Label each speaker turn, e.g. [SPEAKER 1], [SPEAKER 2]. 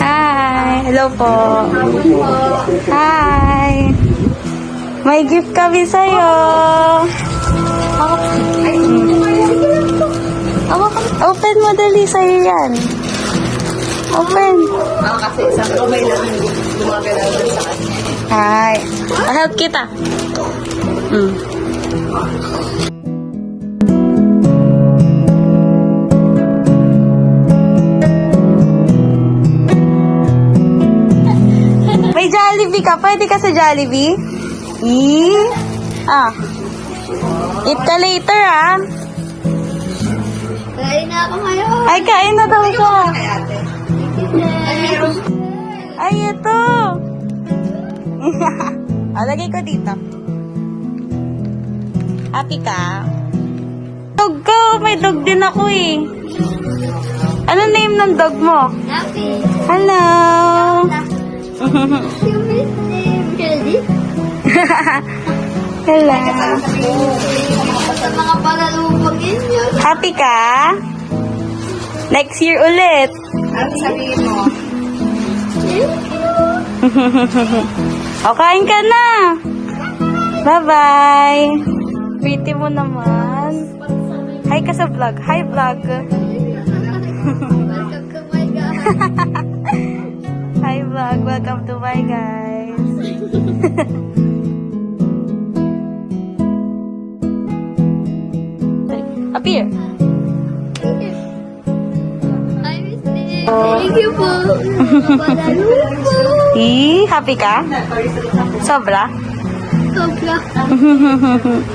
[SPEAKER 1] Hi! Hello po! Hi! May gift kami sa'yo! Open mo dali sa'yo yan. Open.
[SPEAKER 2] Ako kasi isang kamay lang gumagalaw sa akin.
[SPEAKER 1] Hi. Help kita. Mm. May Jollibee ka. Pwede ka sa Jollibee? Eh? Ah. Eat ka later, ah.
[SPEAKER 3] Kain na ako ngayon.
[SPEAKER 1] Ay, kain na daw ka.
[SPEAKER 2] Kay ate. Ay,
[SPEAKER 1] ito. ah, lagay ko dito. Happy ka? Dog ko. May dog din ako eh. Ano name ng dog mo?
[SPEAKER 3] Happy.
[SPEAKER 1] Hello. Hello.
[SPEAKER 3] Mga palalubagin yun.
[SPEAKER 1] Happy ka? Next year ulit.
[SPEAKER 2] Ano sabihin mo?
[SPEAKER 1] o, kain ka na. Bye-bye. Pretty mo naman. Hi ka sa vlog. Hi, vlog. guys.
[SPEAKER 3] Miss him. Thank you po.
[SPEAKER 1] Happy ka? Sobra?
[SPEAKER 3] Sobra.